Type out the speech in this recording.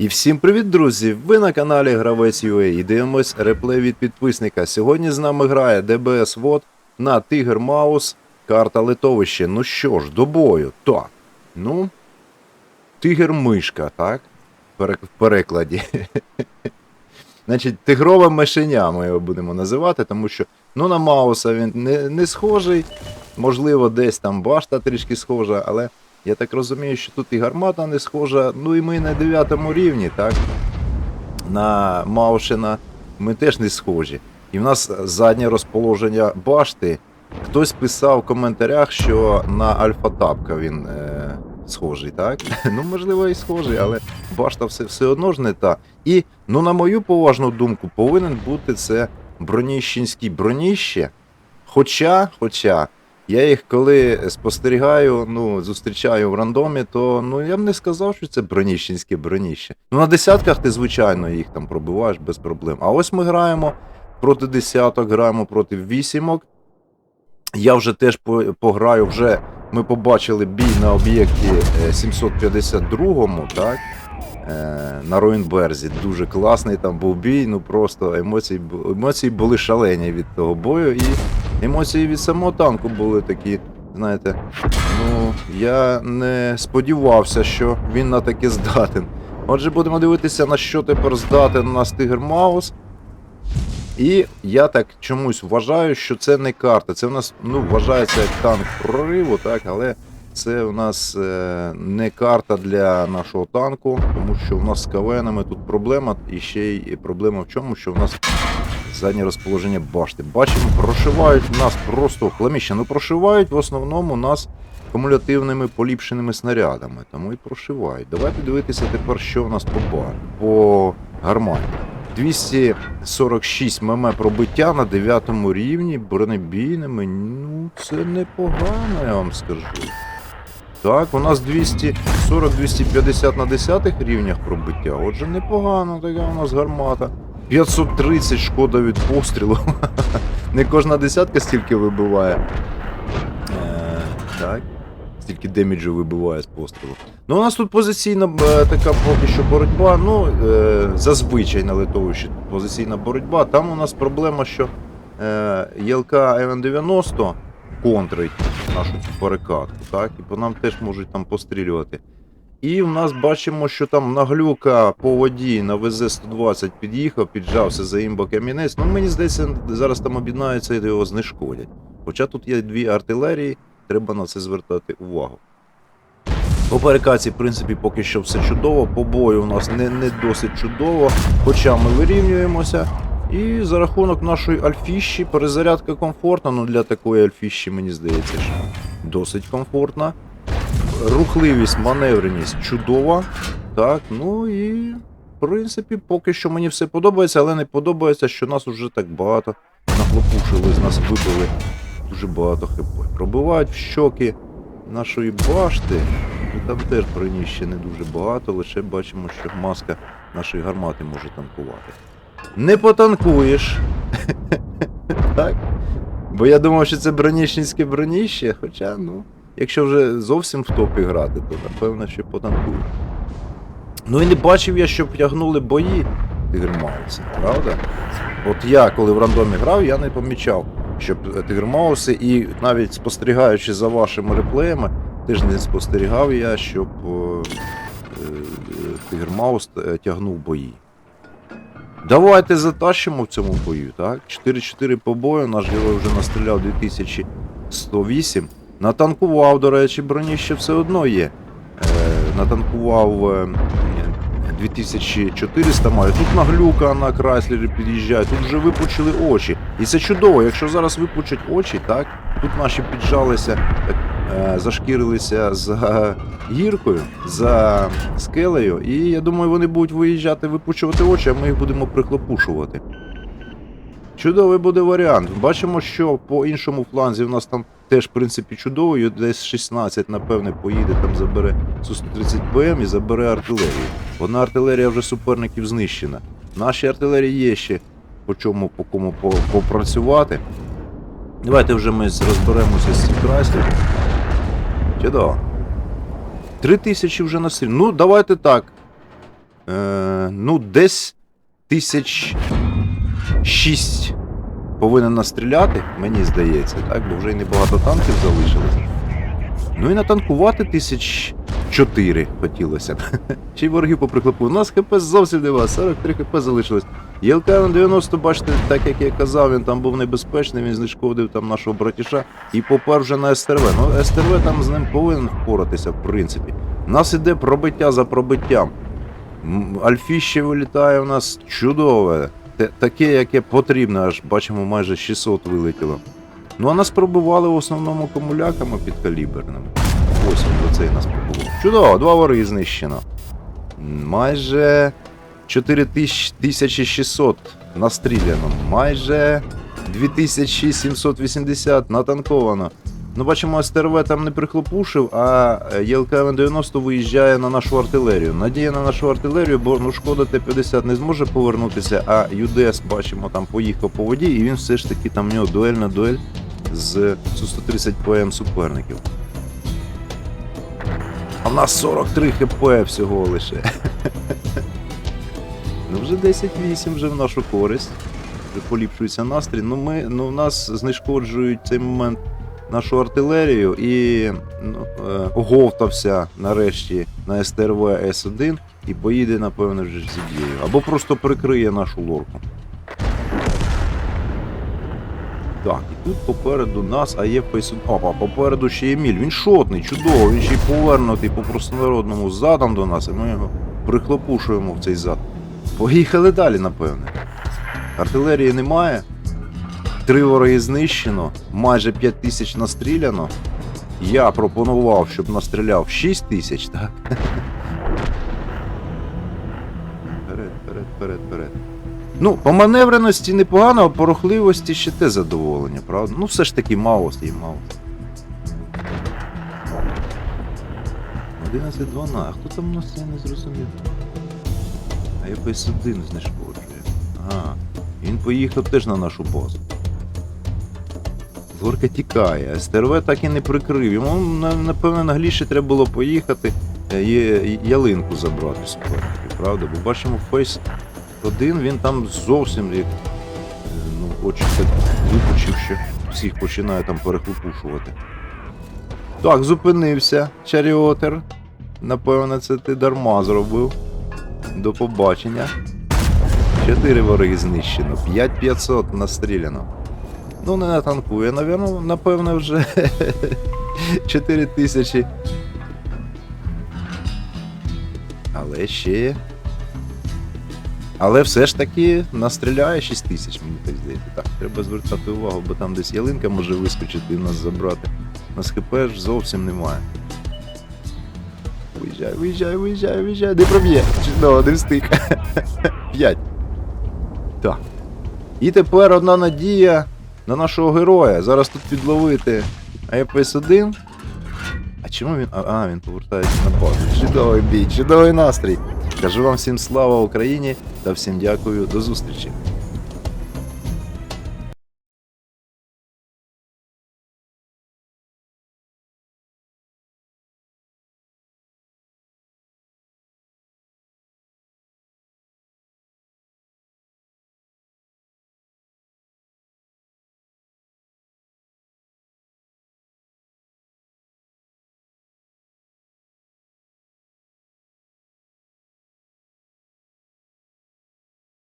І всім привіт, друзі! Ви на каналі Гравець UA і дивимось реплей від підписника. Сьогодні з нами грає ДБС ВОД на Тигр Маус, карта литовище. Ну що ж, до бою. Так. Ну, Тигр Мишка, так? В перекладі. Значить, тигрове мишеня ми його будемо називати, тому що ну, на Мауса він не, не схожий. Можливо, десь там башта трішки схожа, але я так розумію, що тут і гармата не схожа. Ну і ми на 9 рівні, так? На Маушина ми теж не схожі. І в нас заднє розположення башти. Хтось писав в коментарях, що на Альфа-Тапка він е, схожий, так? Ну, можливо, і схожий, але башта все, все одно ж не та. І, ну, на мою поважну думку, повинен бути це броніщенський броніще. Хоча, хоча, я їх коли спостерігаю, ну, зустрічаю в рандомі, то ну я б не сказав, що це броніщенське броніще. Ну на десятках ти, звичайно, їх там пробиваєш без проблем. А ось ми граємо проти десяток, граємо проти вісімок. Я вже теж по- пограю, вже ми побачили бій на об'єкті е, 752-му, так? Е, На Роїнберзі. Дуже класний там був бій, ну просто емоції, емоції були шалені від того бою. І емоції від самого танку були такі, знаєте, ну, я не сподівався, що він на таке здатен. Отже, будемо дивитися, на що тепер здатен у нас Тигр Маус. І я так чомусь вважаю, що це не карта. Це в нас ну, вважається як танк прориву, так, але це у нас е, не карта для нашого танку, тому що у нас з КВНами тут проблема, і ще й проблема в чому, що в нас заднє розположення башти. Бачимо, прошивають нас просто хламіще. Ну прошивають в основному нас кумулятивними поліпшеними снарядами, тому і прошивають. Давайте дивитися тепер, що в нас по бар, по гарматі. 246 мм пробиття на 9 рівні бронебійними. Ну, це непогано, я вам скажу. Так, у нас 240-250 на 10 рівнях пробиття. Отже, непогано така у нас гармата. 530 шкода від пострілу. Не кожна десятка стільки вибиває. Е, так. Стільки деміджу вибиває з пострілу. Ну, у нас тут позиційна е, така поки що боротьба. Ну, е, зазвичай на литовищі позиційна боротьба. Там у нас проблема, що е, ЄЛК МН-90 контрить нашу цю перекатку, так? І по нам теж можуть там пострілювати. І в нас бачимо, що там наглюка по воді на ВЗ-120 під'їхав, піджався за імба камінець. Ну, мені здається, зараз там об'єднаються і його знешкодять. Хоча тут є дві артилерії, треба на це звертати увагу. По перекаці, в принципі, поки що все чудово. По бою у нас не, не досить чудово, хоча ми вирівнюємося. І за рахунок нашої альфіщі перезарядка комфортна. Ну для такої альфіщі, мені здається, що досить комфортна. Рухливість, маневреність чудова. Так, ну і в принципі, поки що мені все подобається, але не подобається, що нас уже так багато нахлопушили, з нас вибили дуже багато хп. Пробивають в щоки нашої башти. І там теж броні ще не дуже багато, лише бачимо, що маска нашої гармати може танкувати. Не потанкуєш. так? Бо я думав, що це броніщенське броніще, хоча, ну, якщо вже зовсім в топі грати, то напевно, що потанкую. Ну і не бачив я, щоб тягнули бої тигрмауси, правда? От я, коли в рандомі грав, я не помічав, щоб тигрмауси, і навіть спостерігаючи за вашими реплеями, теж не спостерігав я, щоб е, тигрмаус е, тягнув бої. Давайте затащимо в цьому бою, так? 4-4 по бою, наш герой вже настріляв 2108. Натанкував, до речі, броні ще все одно є. Е, натанкував е, 2400 маю. Тут наглюка на Крайслері під'їжджає, тут вже випучили очі. І це чудово, якщо зараз випучать очі, так? Тут наші піджалися, е, зашкірилися за гіркою, за скелею, і я думаю, вони будуть виїжджати, випучувати очі, а ми їх будемо прихлопушувати. Чудовий буде варіант. Бачимо, що по іншому фланзі в нас там теж, в принципі, чудовий. Десь 16, напевне, поїде, там забере Су-130 БМ і забере артилерію. Одна артилерія вже суперників знищена. Наші артилерії є ще по чому, по кому по- попрацювати. Давайте вже ми розберемося з цим крайслером. Чудово. Три тисячі вже на. Ну, давайте так. Е, ну, десь тисяч шість повинен настріляти, мені здається, так, бо вже й небагато танків залишилось. Ну і натанкувати тисяч чотири хотілося б. Чи ворогів поприхлопу. У нас ХП зовсім нема, 43 ХП залишилось. ЄЛКН 90, бачите, так як я казав, він там був небезпечний, він знешкодив там нашого братіша і попер вже на СТРВ. Ну, СТРВ там з ним повинен впоратися, в принципі. У нас іде пробиття за пробиттям. Альфіще вилітає у нас чудове. Таке, яке потрібно, аж бачимо, майже 600 вилетіло. Ну а нас пробивали в основному комуляками підкаліберними. Ось він оцей нас пробував. Чудово, два вори знищено. Майже 4600 настріляно, майже 2780 натанковано. Ну, бачимо, СТРВ там не прихлопушив, а ЄЛК-90 виїжджає на нашу артилерію. Надія на нашу артилерію, бо ну, шкода Т-50 не зможе повернутися, а ЮДС, бачимо, там поїхав по воді, і він все ж таки там в нього дуель на дуель з Су-130 ПМ суперників. А в нас 43 хп всього лише. ну вже 10-8 вже в нашу користь. Поліпшується настрій. Ну, ми, ну, в нас знешкоджують цей момент нашу артилерію і ну, е, оговтався нарешті на СТРВ С1 і поїде, напевно, вже ж зіб'єю. Або просто прикриє нашу лорку. Так, і тут попереду нас, а є фейсу. Опа, попереду ще є міль. Він шотний, чудово, він ще й повернутий по простонародному задом до нас, і ми його прихлопушуємо в цей зад. Поїхали далі, напевне. Артилерії немає. Три вороги знищено, майже 5 тисяч настріляно. Я пропонував, щоб настріляв 6 тисяч, так? Вперед, вперед, вперед, вперед. Ну, по маневреності непогано, а по рухливості ще те задоволення, правда? Ну, все ж таки Маус є Маус. 11-12, а хто там у нас я не зрозумів? А я PS1 знешкоджує. Ага. Він поїхав теж на нашу базу. Лорка тікає, а СТРВ так і не прикрив. Йому, напевно, нагліше треба було поїхати е, є- ялинку забрати з правда? Бо бачимо, фейс один, він там зовсім як, е, ну, очі випучив, що всіх починає там перехлопушувати. Так, зупинився Чаріотер. Напевно, це ти дарма зробив. До побачення. Чотири вороги знищено, 5500 настріляно. Ну, не натанкує, напевно, напевно, вже 4 тисячі. Але ще. Але все ж таки настріляє 6 тисяч, мені так здається. Так, треба звертати увагу, бо там десь ялинка може вискочити і нас забрати. На ХП ж зовсім немає. Виїжджай, виїжджай, виїжджай, виїжджай, не проб'є. Чудово, не встиг. 5. Так. І тепер одна надія на нашого героя. Зараз тут підловити АЕПС 1. А чому він. А, він повертається на базу. Чудовий бій, чудовий настрій. Кажу вам всім слава Україні та всім дякую. До зустрічі.